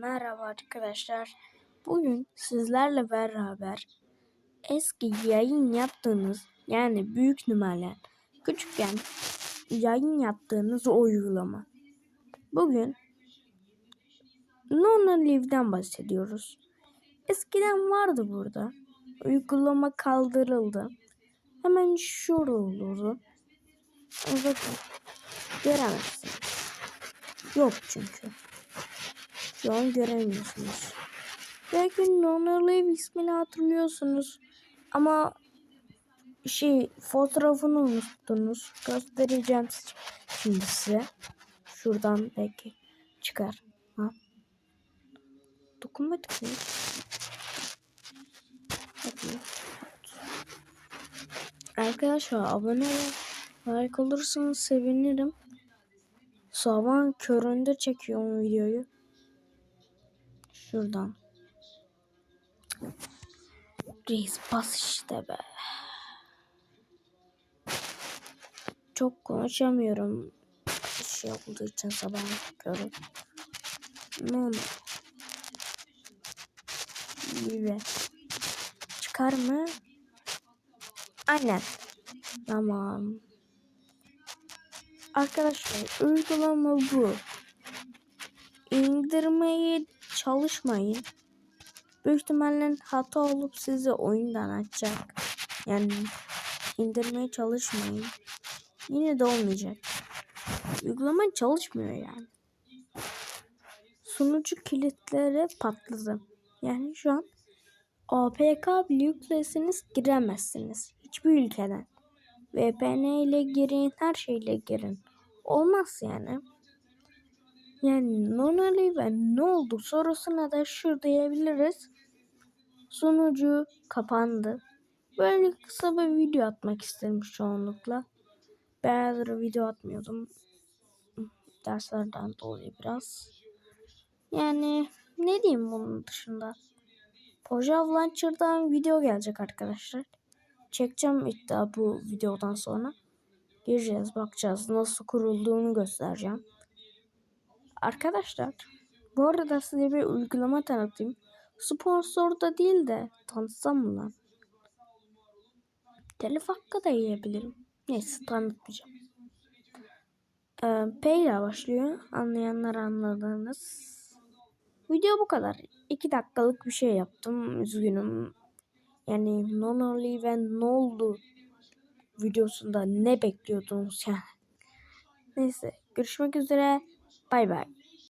Merhaba arkadaşlar. Bugün sizlerle beraber eski yayın yaptığınız yani büyük numaralar küçükken yayın yaptığınız o uygulama. Bugün Nona Live'den bahsediyoruz. Eskiden vardı burada. Uygulama kaldırıldı. Hemen şurada olurdu. Bakın göremezsiniz. Yok çünkü. Şu an göremiyorsunuz. Belki Nona Live ismini hatırlıyorsunuz. Ama şey fotoğrafını unuttunuz. Göstereceğim şimdi size. Şuradan belki çıkar. Ha? Dokunmadık mı? Hadi. Arkadaşlar abone olun. Like olursanız sevinirim. Sabahın köründe çekiyorum videoyu. Şuradan. Reis bas işte be. Çok konuşamıyorum. Şey olduğu için sabah körü. Ne oldu? Gibi. Çıkar mı? Aynen. Tamam. Arkadaşlar uygulama bu. İndirmeye çalışmayın. Büyük ihtimalle hata olup sizi oyundan açacak. Yani indirmeye çalışmayın. Yine de olmayacak. Uygulama çalışmıyor yani. Sunucu kilitleri patladı. Yani şu an APK bile giremezsiniz. Hiçbir ülkeden. VPN ile girin, her şeyle girin. Olmaz yani. Yani Nonali ve ne oldu sorusuna da şu diyebiliriz. Sunucu kapandı. Böyle kısa bir video atmak istedim çoğunlukla. Bayağıdır video atmıyordum. Derslerden dolayı biraz. Yani ne diyeyim bunun dışında. Pojav Launcher'dan video gelecek arkadaşlar. Çekeceğim iddia bu videodan sonra. Gireceğiz bakacağız nasıl kurulduğunu göstereceğim. Arkadaşlar bu arada size bir uygulama tanıtayım. Sponsor da değil de tanıtsam mı lan? Telif hakkı da yiyebilirim. Neyse tanıtmayacağım. Ee, P ile başlıyor. Anlayanlar anladığınız. Video bu kadar. 2 dakikalık bir şey yaptım. Üzgünüm. Yani non only ve ne oldu videosunda ne bekliyordunuz yani. Neyse görüşmek üzere. Bye bye.